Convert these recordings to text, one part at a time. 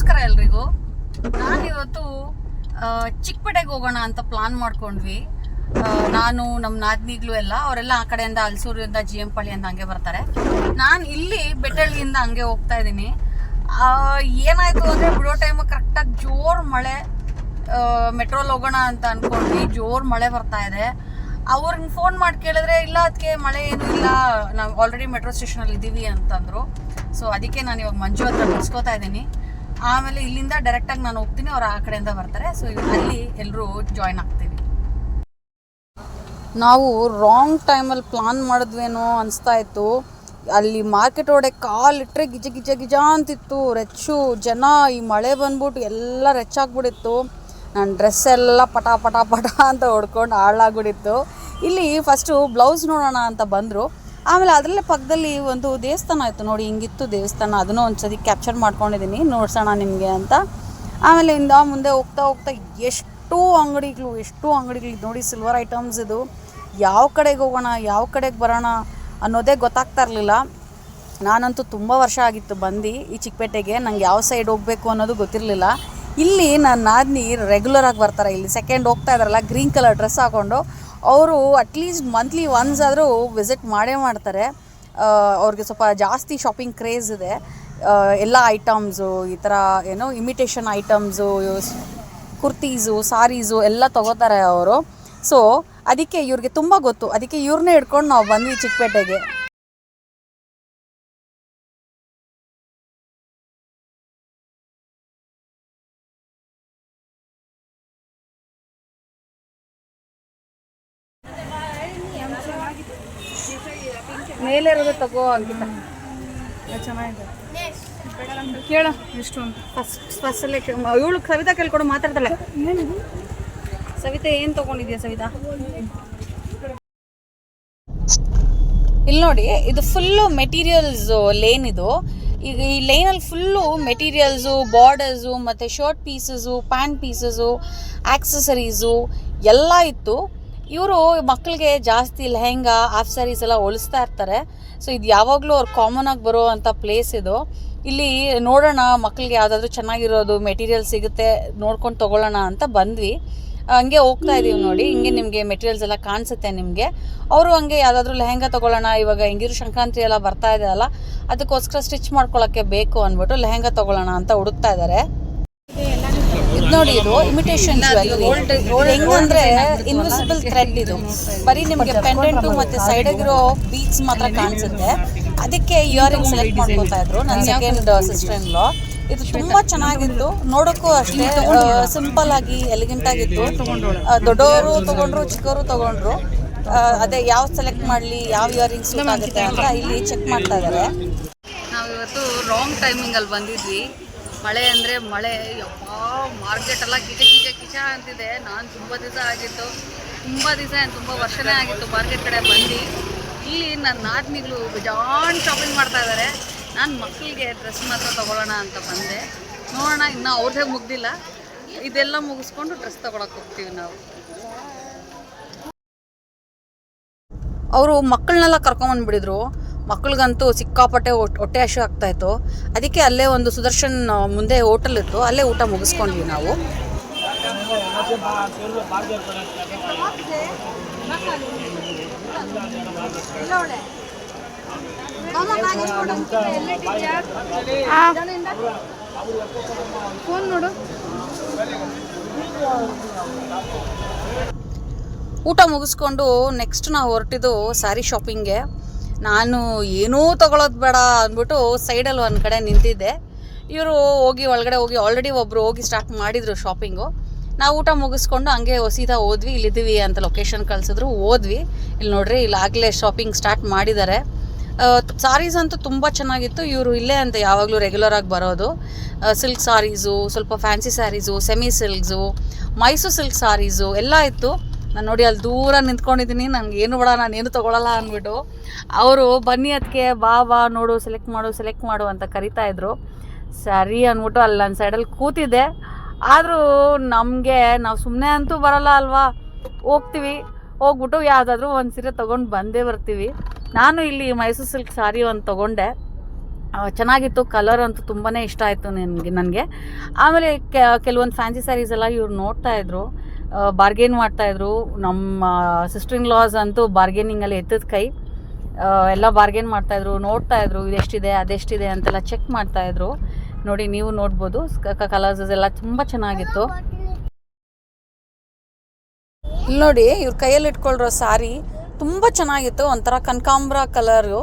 ನಮಸ್ಕಾರ ಎಲ್ರಿಗೂ. ನಾನಿವತ್ತು ಚಿಕ್ಕಪೇಟೆಗೆ ಹೋಗೋಣ ಅಂತ ಪ್ಲಾನ್ ಮಾಡ್ಕೊಂಡ್ವಿ. ನಾನು ನಮ್ಮ ನಾದ್ನಿಗ್ಲು ಎಲ್ಲ, ಅವರೆಲ್ಲ ಆ ಕಡೆಯಿಂದ ಅಲ್ಸೂರಿಂದ ಜಿ ಎಂ ಅಂತ ಹಂಗೆ ಬರ್ತಾರೆ. ನಾನು ಇಲ್ಲಿ ಬೆಟ್ಟಳ್ಳಿಯಿಂದ ಹಂಗೆ ಹೋಗ್ತಾ ಇದ್ದೀನಿ. ಏನಾಯಿತು ಅಂದರೆ ಬಿಡೋ ಟೈಮ್ ಕರೆಕ್ಟಾಗಿ ಜೋರು ಮಳೆ ಮೆಟ್ರೋಲ್ ಹೋಗೋಣ ಅಂತ ಅಂದ್ಕೊಂಡ್ವಿ ಜೋರು ಮಳೆ ಬರ್ತಾ ಇದೆ. ಅವ್ರಿಗೆ ಫೋನ್ ಮಾಡಿ ಕೇಳಿದ್ರೆ, ಇಲ್ಲ ಅದಕ್ಕೆ ಮಳೆ ಏನೂ ಇಲ್ಲ, ನಾವು ಆಲ್ರೆಡಿ ಮೆಟ್ರೋ ಸ್ಟೇಷನಲ್ಲಿ ಇದ್ದೀವಿ ಅಂತಂದರು. ಸೊ ಅದಕ್ಕೆ ನಾನು ಇವಾಗ ಮಂಜು ಹತ್ರ ಮುಗಿಸ್ಕೋತಾ ಇದ್ದೀನಿ. ಆಮೇಲೆ ಇಲ್ಲಿಂದ ಡೈರೆಕ್ಟಾಗಿ ನಾನು ಹೋಗ್ತೀನಿ, ಅವ್ರು ಆ ಕಡೆಯಿಂದ ಬರ್ತಾರೆ. ಸೊ ಅಲ್ಲಿ ಎಲ್ಲರೂ ಜಾಯ್ನ್ ಆಗ್ತೀವಿ. ನಾವು ರಾಂಗ್ ಟೈಮಲ್ಲಿ ಪ್ಲಾನ್ ಮಾಡಿದ್ವೇನೋ ಅನಿಸ್ತಾ ಇತ್ತು. ಅಲ್ಲಿ ಮಾರ್ಕೆಟ್ ಒಳಗೆ ಕಾಲಿಟ್ರೆ ಗಿಜ ಗಿಜ ಗಿಜ ಅಂತಿತ್ತು. ರೆಚ್ಚು, ಜನ, ಈ ಮಳೆ ಬಂದ್ಬಿಟ್ಟು ಎಲ್ಲ ರೆಚ್ಚಾಗ್ಬಿಟ್ಟಿತ್ತು ನನ್ನ ಡ್ರೆಸ್ ಎಲ್ಲ ಪಟ ಪಟ ಪಟ ಅಂತ ಹೊಡ್ಕೊಂಡು ಹಾಳಾಗ್ಬಿಟ್ಟಿತ್ತು ಇಲ್ಲಿ ಫಸ್ಟು ಬ್ಲೌಸ್ ನೋಡೋಣ ಅಂತ ಬಂದರು. ಆಮೇಲೆ ಅದರಲ್ಲೇ ಪಕ್ಕದಲ್ಲಿ ಒಂದು ದೇವಸ್ಥಾನ ಆಯಿತು ನೋಡಿ, ಹಿಂಗಿತ್ತು ದೇವಸ್ಥಾನ. ಅದನ್ನು ಒಂದು ಸತಿ ಕ್ಯಾಪ್ಚರ್ ಮಾಡ್ಕೊಂಡಿದ್ದೀನಿ. ನೋಡ್ಸೋಣ ನಿಮಗೆ ಅಂತ. ಆಮೇಲೆ ಇಂದ ಮುಂದೆ ಹೋಗ್ತಾ ಹೋಗ್ತಾ ಎಷ್ಟು ಅಂಗಡಿಗಳು ಎಷ್ಟು ಅಂಗಡಿಗಳು. ನೋಡಿ ಸಿಲ್ವರ್ ಐಟಮ್ಸ್ ಇದು. ಯಾವ ಕಡೆಗೆ ಹೋಗೋಣ, ಯಾವ ಕಡೆಗೆ ಬರೋಣ ಅನ್ನೋದೇ ಗೊತ್ತಾಗ್ತಾ ಇರಲಿಲ್ಲ. ನಾನಂತೂ ತುಂಬ ವರ್ಷ ಆಗಿತ್ತು ಬಂದು ಈ ಚಿಕ್ಕಪೇಟೆಗೆ. ನಂಗೆ ಯಾವ ಸೈಡ್ ಹೋಗಬೇಕು ಅನ್ನೋದು ಗೊತ್ತಿರಲಿಲ್ಲ. ಇಲ್ಲಿ ನನ್ನ ನಾದ್ನಿ ರೆಗ್ಯುಲರಾಗಿ ಬರ್ತಾರೆ. ಇಲ್ಲಿ ಸೆಕೆಂಡ್ ಹೋಗ್ತಾ ಇದ್ದಾರಲ್ಲ ಗ್ರೀನ್ ಕಲರ್ ಡ್ರೆಸ್ ಹಾಕೊಂಡು. ಅವರು ಅಟ್ಲೀಸ್ಟ್ ಮಂತ್ಲಿ ಒನ್ಸ್ ಆದರೂ ವಿಸಿಟ್ ಮಾಡೇ ಮಾಡ್ತಾರೆ. ಅವ್ರಿಗೆ ಸ್ವಲ್ಪ ಜಾಸ್ತಿ ಶಾಪಿಂಗ್ ಕ್ರೇಜ್ ಇದೆ. ಎಲ್ಲ ಐಟಮ್ಸು ಈ ಥರ ಏನೋ ಇಮಿಟೇಷನ್ ಐಟಮ್ಸು ಕುರ್ತೀಸು ಸಾರೀಸು ಎಲ್ಲ ತಗೋತಾರೆ ಅವರು. ಸೊ ಅದಕ್ಕೆ ಇವ್ರಿಗೆ ತುಂಬ ಗೊತ್ತು. ಅದಕ್ಕೆ ಇವ್ರನ್ನೇ ಹಿಡ್ಕೊಂಡು ನಾವು ಬಂದ್ವಿ ಚಿಕ್ಕಪೇಟೆಗೆ. ಮೇಲೆ ಇರೋದು ತಗೋ ಅಂಕಿತ. ಚೆನ್ನಾಗಿದೆ. ಕೇಳು ಎಷ್ಟು ಅಂತ. ಫಸ್ಟ್ ಫಸ್ಟಲ್ಲೇ ಇವಳು ಸವಿತಾ ಕೇಳ್ಕೊಂಡು ಮಾತಾಡ್ತಾಳೆ. ಸವಿತಾ ಏನು ತಗೊಂಡಿದ್ಯಾ ಸವಿತಾ? ಇಲ್ಲಿ ನೋಡಿ ಇದು ಫುಲ್ಲು ಮೆಟೀರಿಯಲ್ಸ್ ಲೇನ್ ಇದು. ಈಗ ಈ ಲೈನಲ್ಲಿ ಫುಲ್ಲು ಮೆಟೀರಿಯಲ್ಸು ಬಾರ್ಡರ್ಸು ಮತ್ತು shirt pieces pant pieces accessories ಎಲ್ಲ ಇತ್ತು. ಇವರು ಮಕ್ಕಳಿಗೆ ಜಾಸ್ತಿ ಲೆಹೆಂಗಾ ಆಫ್ ಸ್ಯಾರೀಸ್ ಎಲ್ಲ ಹೊಲಿಸ್ತಾ ಇರ್ತಾರೆ. ಸೊ ಇದು ಯಾವಾಗಲೂ ಅವ್ರು ಕಾಮನ್ ಆಗಿ ಬರೋ ಪ್ಲೇಸ್ ಇದು. ಇಲ್ಲಿ ನೋಡೋಣ ಮಕ್ಕಳಿಗೆ ಯಾವುದಾದ್ರೂ ಚೆನ್ನಾಗಿರೋದು ಮೆಟೀರಿಯಲ್ ಸಿಗುತ್ತೆ, ನೋಡ್ಕೊಂಡು ತೊಗೊಳ್ಳೋಣ ಅಂತ ಬಂದ್ವಿ. ಹಂಗೆ ಹೋಗ್ತಾ ಇದೀವಿ ನೋಡಿ. ಹಿಂಗೆ ನಿಮಗೆ ಮೆಟೀರಿಯಲ್ಸ್ ಎಲ್ಲ ಕಾಣಿಸುತ್ತೆ ನಿಮಗೆ. ಅವರು ಹಂಗೆ ಯಾವುದಾದ್ರೂ ಲೆಹೆಂಗಾ ತೊಗೊಳ್ಳೋಣ, ಇವಾಗ ಹೆಂಗಿರು ಸಂಕ್ರಾಂತಿ ಎಲ್ಲ ಬರ್ತಾ ಇದೆ ಅಲ್ಲ, ಅದಕ್ಕೋಸ್ಕರ ಸ್ಟಿಚ್ ಮಾಡ್ಕೊಳ್ಳೋಕ್ಕೆ ಬೇಕು ಅಂದ್ಬಿಟ್ಟು ಲೆಹೆಂಗಾ ತೊಗೊಳ್ಳೋಣ ಅಂತ ಹುಡುಕ್ತಾ ಇದ್ದಾರೆ ಇದು ನೋಡಿ ಇದು ಇಮಿಟೇಷನ್ ಹೆಂಗಂದ್ರೆ ಇನ್ವಿಸಿಬಲ್ ಥ್ರೆಡ್ ಇದು ಬರೀ ನಿಮಗೆ ಪೆಂಡೆಂಟು ಮತ್ತೆ ಸೈಡಾಗಿರೋ ಬೀಚ್ ಮಾತ್ರ ಕಾಣಿಸುತ್ತೆ. ಅದಕ್ಕೆ ಇಯರಿಂಗ್ ಸೆಲೆಕ್ಟ್ ಮಾಡ್ಕೊತಾ ಇದ್ರು ನನ್ನ ಸೆಕೆಂಡ್ ಸಿಸ್ಟರ್ ಇನ್ ಲಾ ಇದು ತುಂಬಾ ಚೆನ್ನಾಗಿತ್ತು. ನೋಡೋಕ್ಕೂ ಅಷ್ಟೇ ಸಿಂಪಲ್ ಆಗಿ ಎಲಿಗೆಂಟ್ ಆಗಿತ್ತು. ದೊಡ್ಡವರು ತಗೊಂಡ್ರು ಚಿಕ್ಕವರು ತಗೊಂಡ್ರು. ಅದೇ ಯಾವ ಸೆಲೆಕ್ಟ್ ಮಾಡ್ಲಿ ಯಾವ ಇಯರಿಂಗ್ಸ್ ಆಗುತ್ತೆ ಅಂತ ಇಲ್ಲಿ ಚೆಕ್ ಮಾಡ್ತಾ ಇದ್ದಾರೆ ನಾವಿವತ್ತು ರಾಂಗ್ ಟೈಮಿಂಗ್ ಅಲ್ಲಿ ಬಂದಿದ್ವಿ. ಮಳೆ ಅಂದರೆ ಮಳೆ. ಯಪ್ಪ ಮಾರ್ಕೆಟ್ ಎಲ್ಲ ಕಿಚ ಕಿಚ ಕಿಚ ಅಂತಿದೆ. ನಾನು ತುಂಬ ದಿವಸ ಆಗಿತ್ತು. ತುಂಬ ದಿವಸ ತುಂಬ ವರ್ಷನೇ ಆಗಿತ್ತು ಮಾರ್ಕೆಟ್ ಕಡೆ ಬಂದು. ಇಲ್ಲಿ ನನ್ನ ನಾದಿನಿಗಳು ಜಾನ್ ಶಾಪಿಂಗ್ ಮಾಡ್ತಾ ಇದ್ದಾರೆ ನಾನು ಮಕ್ಕಳಿಗೆ ಡ್ರೆಸ್ ಮಾತ್ರ ತೊಗೊಳ್ಳೋಣ ಅಂತ ಬಂದೆ. ನೋಡೋಣ, ಇನ್ನೂ ಅವ್ರದೇ ಮುಗ್ದಿಲ್ಲ. ಇದೆಲ್ಲ ಮುಗಿಸ್ಕೊಂಡು ಡ್ರೆಸ್ ತೊಗೊಳಕ್ಕೆ ಹೋಗ್ತೀವಿ ನಾವು. ಅವರು ಮಕ್ಕಳನ್ನೆಲ್ಲ ಕರ್ಕೊಂಬಂದ್ಬಿಡಿದ್ರು ಮಕ್ಳಿಗಂತೂ ಸಿಕ್ಕಾಪಟ್ಟೆ ಹೊಟ್- ಹೊಟ್ಟೆ ಹಸು ಆಗ್ತಾ ಇತ್ತು. ಅದಕ್ಕೆ ಅಲ್ಲೇ ಒಂದು ಸುದರ್ಶನ್ ಮುಂದೆ ಹೋಟೆಲ್ ಇತ್ತು. ಅಲ್ಲೇ ಊಟ ಮುಗಿಸ್ಕೊಂಡ್ವಿ ನಾವು. ಊಟ ಮುಗಿಸ್ಕೊಂಡು ನೆಕ್ಸ್ಟ್ ನಾವು ಹೊರಟಿದ್ದು ಸ್ಯಾರಿ ಶಾಪಿಂಗ್ಗೆ ನಾನು ಏನೂ ತಗೊಳ್ಳೋದು ಬೇಡ ಅಂದ್ಬಿಟ್ಟು ಸೈಡಲ್ಲಿ ಒಂದು ಕಡೆ ನಿಂತಿದ್ದೆ. ಇವರು ಹೋಗಿ ಒಳಗಡೆ ಹೋಗಿ ಆಲ್ರೆಡಿ ಒಬ್ಬರು ಹೋಗಿ ಸ್ಟಾರ್ಟ್ ಮಾಡಿದರು ಶಾಪಿಂಗು ನಾವು ಊಟ ಮುಗಿಸ್ಕೊಂಡು ಹಂಗೆ ಸೀದಾ ಹೋದ್ವಿ, ಇಲ್ಲಿದ್ದೀವಿ ಅಂತ ಲೊಕೇಶನ್ ಕಳಿಸಿದ್ರು, ಹೋದ್ವಿ. ಇಲ್ಲಿ ನೋಡ್ರಿ ಇಲ್ಲಿ ಆಗಲೇ ಶಾಪಿಂಗ್ ಸ್ಟಾರ್ಟ್ ಮಾಡಿದ್ದಾರೆ ಸಾರೀಸ್ ಅಂತೂ ತುಂಬ ಚೆನ್ನಾಗಿತ್ತು, ಇವರು ಇಲ್ಲೇ ಅಂತ ಯಾವಾಗಲೂ ರೆಗ್ಯುಲರ್ ಆಗಿ ಬರೋದು. ಸಿಲ್ಕ್ ಸಾರೀಸು ಸ್ವಲ್ಪ fancy saris semi silks Mysore silk saris ಎಲ್ಲ ಇತ್ತು. ನಾನು ನೋಡಿ ಅಲ್ಲಿ ದೂರ ನಿಂತ್ಕೊಂಡಿದ್ದೀನಿ ನನಗೆ ಏನು ಬೇಡ, ನಾನು ಏನು ತೊಗೊಳಲ್ಲ ಅಂದ್ಬಿಟ್ಟು. ಅವರು ಬನ್ನಿ ಅದಕ್ಕೆ ಬಾ ಬಾ, ನೋಡು ಸೆಲೆಕ್ಟ್ ಮಾಡು ಸೆಲೆಕ್ಟ್ ಮಾಡು ಅಂತ ಕರಿತಾ ಇದ್ರು. ಸರಿ ಅಂದ್ಬಿಟ್ಟು ಅಲ್ಲಿ ನನ್ನ ಸೈಡಲ್ಲಿ ಕೂತಿದ್ದೆ. ಆದರೂ ನಮಗೆ, ನಾವು ಸುಮ್ಮನೆ ಅಂತೂ ಬರಲ್ಲ ಅಲ್ವಾ? ಹೋಗ್ತೀವಿ. ಹೋಗ್ಬಿಟ್ಟು ಯಾವುದಾದ್ರೂ ಒಂದು ಸೀರೆ ತೊಗೊಂಡು ಬಂದೇ ಬರ್ತೀವಿ. ನಾನು ಇಲ್ಲಿ ಮೈಸೂರು ಸಿಲ್ಕ್ ಸಾರಿ ಒಂದು ತೊಗೊಂಡೆ. ಚೆನ್ನಾಗಿತ್ತು. ಕಲರ್ ಅಂತೂ ತುಂಬಾ ಇಷ್ಟ ಆಯಿತು ನನಗೆ ನನಗೆ. ಆಮೇಲೆ ಕೆಲವೊಂದು ಫ್ಯಾನ್ಸಿ ಸ್ಯಾರೀಸ್ ಎಲ್ಲ ಇವ್ರು ನೋಡ್ತಾ ಇದ್ರು. ಬಾರ್ಗೇನ್ ಮಾಡ್ತಾಯಿದ್ರು ನಮ್ಮ ಸಿಸ್ಟರ್ ಇನ್ ಲಾಸ್ ಅಂತೂ ಬಾರ್ಗೇನಿಂಗಲ್ಲಿ ಎತ್ತದ ಕೈ. ಎಲ್ಲ ಬಾರ್ಗೇನ್ ಮಾಡ್ತಾಯಿದ್ರು ನೋಡ್ತಾ ಇದ್ರು, ಇದೆಷ್ಟಿದೆ, ಅದೆಷ್ಟಿದೆ ಅಂತೆಲ್ಲ ಚೆಕ್ ಮಾಡ್ತಾಯಿದ್ರು ನೋಡಿ, ನೀವು ನೋಡ್ಬೋದು. ಕಲರ್ಸ್ ಎಲ್ಲ ತುಂಬ ಚೆನ್ನಾಗಿತ್ತು. ನೋಡಿ, ಇವ್ರ ಕೈಯಲ್ಲಿ ಇಟ್ಕೊಳ್ರೋ ಸಾರಿ ತುಂಬ ಚೆನ್ನಾಗಿತ್ತು. ಒಂಥರ ಕನಕಾಂಬ್ರ ಕಲರು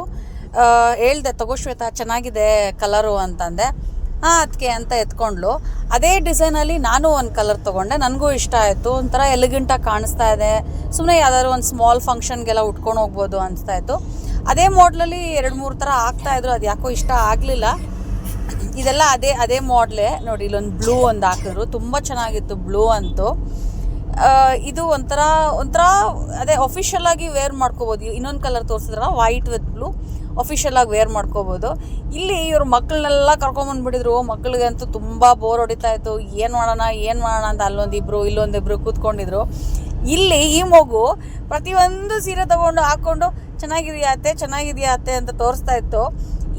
ಹೇಳ್ದೆ, ತಗೋ ಶ್ವೇತಾ, ಚೆನ್ನಾಗಿದೆ ಕಲರು ಅಂತಂದೆ ಹಾಂ ಅದಕ್ಕೆ ಅಂತ ಎತ್ಕೊಂಡ್ಲು. ಅದೇ ಡಿಸೈನಲ್ಲಿ ನಾನು ಒಂದು ಕಲರ್ ತೊಗೊಂಡೆ. ನನಗೂ ಇಷ್ಟ ಆಯಿತು. ಒಂಥರ ಎಲಿಗೆಂಟಾಗಿ ಕಾಣಿಸ್ತಾ ಇದೆ. ಸುಮ್ಮನೆ ಯಾವ್ದಾದ್ರು ಒಂದು ಸ್ಮಾಲ್ ಫಂಕ್ಷನ್ಗೆಲ್ಲ ಉಟ್ಕೊಂಡು ಹೋಗ್ಬೋದು ಅನಿಸ್ತಾ ಇತ್ತು. ಅದೇ ಮಾಡ್ಲಲ್ಲಿ ಎರಡು ಮೂರು ಥರ ಇದ್ರು. ಅದು ಯಾಕೋ ಇಷ್ಟ ಆಗಲಿಲ್ಲ. ಇದೆಲ್ಲ ಅದೇ ಅದೇ ಮಾಡ್ಲೆ ನೋಡಿ, ಇಲ್ಲೊಂದು ಬ್ಲೂ ಒಂದು ಹಾಕಿದ್ರು. ತುಂಬ ಚೆನ್ನಾಗಿತ್ತು ಬ್ಲೂ ಅಂತೂ. ಇದು ಒಂಥರ ಒಂಥರ, ಅದೇ ಅಫಿಷಿಯಲ್ ಆಗಿ ವೇರ್ ಮಾಡ್ಕೋಬೋದು. ಇನ್ನೊಂದು ಕಲರ್ ತೋರಿಸಿದ್ರಲ್ಲ ವೈಟ್ ವಿತ್ ಬ್ಲೂ ಅಫಿಷಿಯಲ್ ಆಗಿ ವೇರ್ ಮಾಡ್ಕೋಬೋದು. ಇಲ್ಲಿ ಇವ್ರ ಮಕ್ಕಳನ್ನೆಲ್ಲ ಕರ್ಕೊಂಬಂದ್ಬಿಟ್ಟಿದ್ರು ಮಕ್ಕಳಿಗಂತೂ ತುಂಬ ಬೋರ್ ಹೊಡಿತಾ ಇತ್ತು. ಏನು ಮಾಡೋಣ ಏನು ಮಾಡೋಣ ಅಂತ ಅಲ್ಲೊಂದಿಬ್ರು, ಇಲ್ಲೊಂದಿಬ್ರು ಕೂತ್ಕೊಂಡಿದ್ರು. ಇಲ್ಲಿ ಈ ಮಗು ಪ್ರತಿಯೊಂದು ಸೀರೆ ತಗೊಂಡು ಹಾಕ್ಕೊಂಡು, ಚೆನ್ನಾಗಿದೆಯಾ ಅತ್ತೆ? ಚೆನ್ನಾಗಿದೆಯಾ ಅತ್ತೆ? ಅಂತ ತೋರಿಸ್ತಾ ಇತ್ತು.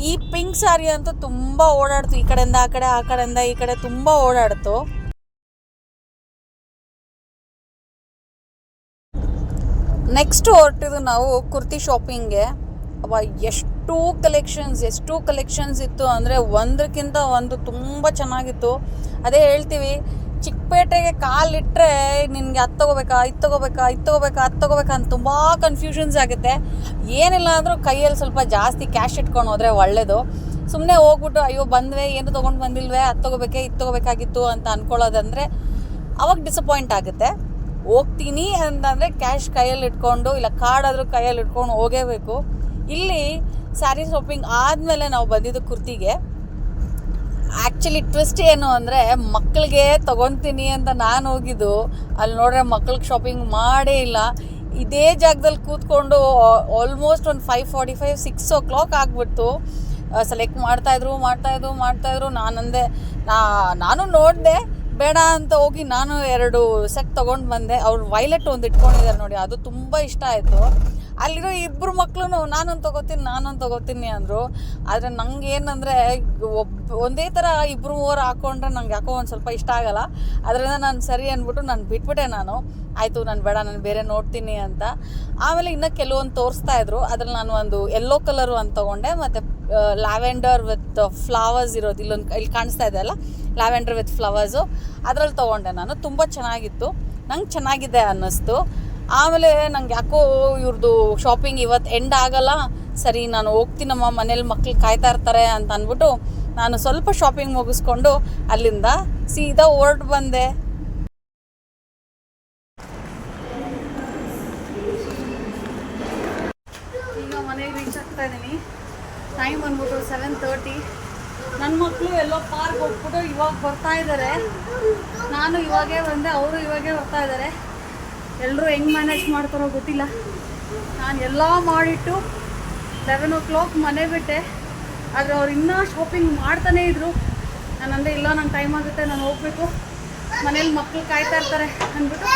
ಈ ಪಿಂಕ್ ಸಾರಿ ಅಂತೂ ತುಂಬ ಓಡಾಡ್ತು. ಈ ಕಡೆಯಿಂದ, ಆ ಕಡೆ, ಆ ಕಡೆಯಿಂದ, ಈ ಕಡೆ ತುಂಬ ಓಡಾಡ್ತು. ನೆಕ್ಸ್ಟ್ ಹೊರಟಿದ್ದು ನಾವು ಕುರ್ತಿ ಶಾಪಿಂಗ್ಗೆ ಅವ ಎಷ್ಟು ಕಲೆಕ್ಷನ್ಸ್ ಎಷ್ಟು ಕಲೆಕ್ಷನ್ಸ್ ಇತ್ತು. ಅಂದರೆ ಒಂದಕ್ಕಿಂತ ಒಂದು ತುಂಬ ಚೆನ್ನಾಗಿತ್ತು. ಅದೇ ಹೇಳ್ತೀವಿ, ಚಿಕ್ಕಪೇಟೆಗೆ ಕಾಲಿಟ್ಟರೆ ನಿನಗೆ ಅದು ತಗೋಬೇಕಾ, ಇದು ತಗೋಬೇಕಾ ಇದು ತಗೋಬೇಕಾ, ಅದು ತಗೋಬೇಕಾ ಅಂತ ತುಂಬ ಕನ್ಫ್ಯೂಷನ್ಸ್ ಆಗುತ್ತೆ. ಏನಿಲ್ಲ ಅಂದರೂ ಕೈಯಲ್ಲಿ ಸ್ವಲ್ಪ ಜಾಸ್ತಿ ಕ್ಯಾಶ್ ಇಟ್ಕೊಂಡು ಹೋದರೆ ಒಳ್ಳೆಯದು ಸುಮ್ಮನೆ ಹೋಗ್ಬಿಟ್ಟು, ಅಯ್ಯೋ, ಬಂದ್ವೆ, ಏನು ತೊಗೊಂಡು ಬಂದಿಲ್ವೇ, ಅದು ತೊಗೋಬೇಕೆ, ಇದು ತೊಗೋಬೇಕಾಗಿತ್ತು ಅಂತ ಅಂದ್ಕೊಳ್ಳೋದಂದರೆ ಅವಾಗ ಡಿಸಪಾಯಿಂಟ್ ಆಗುತ್ತೆ. ಹೋಗ್ತೀನಿ ಅಂತಂದರೆ ಕ್ಯಾಶ್ ಕೈಯಲ್ಲಿ ಇಟ್ಕೊಂಡು ಇಲ್ಲ ಕಾರ್ಡ್ ಆದರೂ ಕೈಯಲ್ಲಿ ಇಟ್ಕೊಂಡು ಹೋಗೇಬೇಕು. ಇಲ್ಲಿ ಸ್ಯಾರಿ ಶಾಪಿಂಗ್ ಆದಮೇಲೆ ನಾವು ಬಂದಿದ್ದು ಕುರ್ತಿಗೆ. ಆ್ಯಕ್ಚುಲಿ ಟ್ವಿಸ್ಟ್ ಏನು ಅಂದರೆ ಮಕ್ಕಳಿಗೆ ತೊಗೊತೀನಿ ಅಂತ ನಾನು ಹೋಗಿದ್ದು, ಅಲ್ಲಿ ನೋಡ್ರೆ ಮಕ್ಳಿಗೆ ಶಾಪಿಂಗ್ ಮಾಡೇ ಇಲ್ಲ. ಇದೇ ಜಾಗದಲ್ಲಿ ಕೂತ್ಕೊಂಡು ಆಲ್ಮೋಸ್ಟ್ ಒಂದು five forty five six o'clock ಆಗಿಬಿಡ್ತು ಸೆಲೆಕ್ಟ್ ಮಾಡ್ತಾಯಿದ್ರು ಮಾಡ್ತಾಯಿದ್ರು ಮಾಡ್ತಾಯಿದ್ರು ನಾನಂದೆ, ನಾ, ನಾನು ನೋಡಿದೆ. ಬೇಡ ಅಂತ ಹೋಗಿ ನಾನು ಎರಡು ಸೆಟ್ ತೊಗೊಂಡು ಬಂದೆ. ಅವ್ರು ವೈಲೆಟ್ ಒಂದು ಇಟ್ಕೊಂಡಿದ್ದಾರೆ ನೋಡಿ, ಅದು ತುಂಬ ಇಷ್ಟ ಆಯಿತು. ಅಲ್ಲಿರೋ ಇಬ್ಬರು ಮಕ್ಕಳು ನಾನೊಂದು ತೊಗೋತೀನಿ ನಾನೊಂದು ತೊಗೋತೀನಿ ಅಂದರು. ಆದರೆ ನಂಗೆ ಏನಂದರೆ ಒಬ್ಬ ಒಂದೇ ಥರ ಇಬ್ಬರು ಮೂವರು ಹಾಕ್ಕೊಂಡ್ರೆ ನಂಗೆ ಯಾಕೋ ಒಂದು ಸ್ವಲ್ಪ ಇಷ್ಟ ಆಗಲ್ಲ. ಅದರಿಂದ ನಾನು ಸರಿ ಅಂದ್ಬಿಟ್ಟು ನಾನು ಬಿಟ್ಬಿಟ್ಟೆ ನಾನು. ಆಯಿತು, ನಾನು ಬೇಡ, ನಾನು ಬೇರೆ ನೋಡ್ತೀನಿ ಅಂತ. ಆಮೇಲೆ ಇನ್ನೂ ಕೆಲವೊಂದು ತೋರಿಸ್ತಾ ಇದ್ರು. ಅದ್ರಲ್ಲಿ ನಾನು ಒಂದು ಎಲ್ಲೋ ಕಲರು ಅಂತ ತೊಗೊಂಡೆ, ಮತ್ತು ಲ್ಯಾವೆಂಡರ್ ವಿತ್ ಫ್ಲವರ್ಸ್ ಇರೋದು, ಇಲ್ಲೊಂದು ಇಲ್ಲಿ ಕಾಣಿಸ್ತಾ ಇದೆ ಅಲ್ಲ? Lavender with flowers. ಅದರಲ್ಲಿ ತೊಗೊಂಡೆ ನಾನು. ತುಂಬ ಚೆನ್ನಾಗಿತ್ತು. ನಂಗೆ ಚೆನ್ನಾಗಿದೆ ಅನ್ನಿಸ್ತು. ಆಮೇಲೆ ನಂಗೆ ಯಾಕೋ ಇವ್ರದ್ದು ಶಾಪಿಂಗ್ ಇವತ್ತು ಎಂಡ್ ಆಗಲ್ಲ. ಸರಿ, ನಾನು ಹೋಗ್ತೀನಮ್ಮ ಮನೇಲಿ ಮಕ್ಳು ಕಾಯ್ತಾ ಇರ್ತಾರೆ ಅಂತ ಅಂದ್ಬಿಟ್ಟು ನಾನು ಸ್ವಲ್ಪ ಶಾಪಿಂಗ್ ಮುಗಿಸ್ಕೊಂಡು ಅಲ್ಲಿಂದ ಸೀದಾ ಹೊರಟು ಬಂದೆ. ಈಗ ಮನೆಗೆ ರೀಚ್ ಆಗ್ತಾ ಇದ್ದೀನಿ. ಟೈಮ್ ಬಂದ್ಬಿಟ್ಟು ಸೆವೆನ್ ತರ್ಟಿ ನನ್ನ ಮಕ್ಕಳು ಎಲ್ಲೋ ಪಾರ್ಕ್ ಹೋಗ್ಬಿಟ್ಟು ಇವಾಗ ಬರ್ತಾ ಇದ್ದಾರೆ ನಾನು ಇವಾಗೇ ಬಂದೆ ಅವರು ಇವಾಗೇ ಬರ್ತಾ ಇದ್ದಾರೆ ಎಲ್ಲರೂ ಹೆಂಗೆ ಮ್ಯಾನೇಜ್ ಮಾಡ್ತಾರೋ ಗೊತ್ತಿಲ್ಲ. ನಾನು ಎಲ್ಲ ಮಾಡಿಟ್ಟು ಲೆವೆನ್ ಓ ಕ್ಲಾಕ್ ಮನೆ ಬಿಟ್ಟೆ. ಆದರೆ ಅವ್ರು ಇನ್ನೂ ಶಾಪಿಂಗ್ ಮಾಡ್ತಾನೇ ಇದ್ರು. ನಾನು ಅಂದರೆ ಇಲ್ಲ ನಂಗೆ ಟೈಮ್ ಆಗುತ್ತೆ ನಾನು ಹೋಗ್ಬೇಕು. ಮನೇಲಿ ಮಕ್ಕಳು ಕಾಯ್ತಾ ಇರ್ತಾರೆ ಅಂದ್ಬಿಟ್ಟು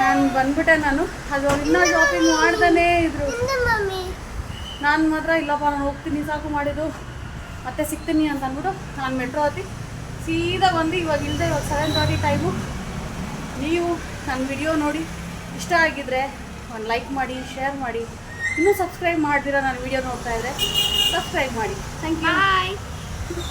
ನಾನು ಬಂದ್ಬಿಟ್ಟೆ ನಾನು. ಅದು ಅವ್ರು ಇನ್ನೂ ಶಾಪಿಂಗ್ ಮಾಡ್ತಾನೇ ಇದ್ರು. ನಾನು ಮಾತ್ರ ಇಲ್ಲಪ್ಪ, ನಾನು ಹೋಗ್ತೀನಿ, ಸಾಕು ಮಾಡಿದ್ದು. ಮತ್ತೆ ಸಿಗ್ತೀನಿ ಅಂತ ಅಂದ್ಬಿಟ್ಟು ನಾನು ಮೆಟ್ರೋ ಹತ್ತಿ ಸೀದಾ ಬಂದು ಇವಾಗ ಇಲ್ಲದೆ ಇವಾಗ ಸೆವೆನ್ ತರ್ಟಿ ಟೈಮು ನೀವು ನನ್ನ ವಿಡಿಯೋ ನೋಡಿ, ಇಷ್ಟ ಆಗಿದ್ರೆ ಒಂದು ಲೈಕ್ ಮಾಡಿ ಶೇರ್ ಮಾಡಿ. ಇನ್ನೂ ಸಬ್ಸ್ಕ್ರೈಬ್ ಮಾಡ್ತೀರಾ ನಾನು ವಿಡಿಯೋ ನೋಡ್ತಾ ಇದ್ದರೆ ಸಬ್ಸ್ಕ್ರೈಬ್ ಮಾಡಿ. Thank you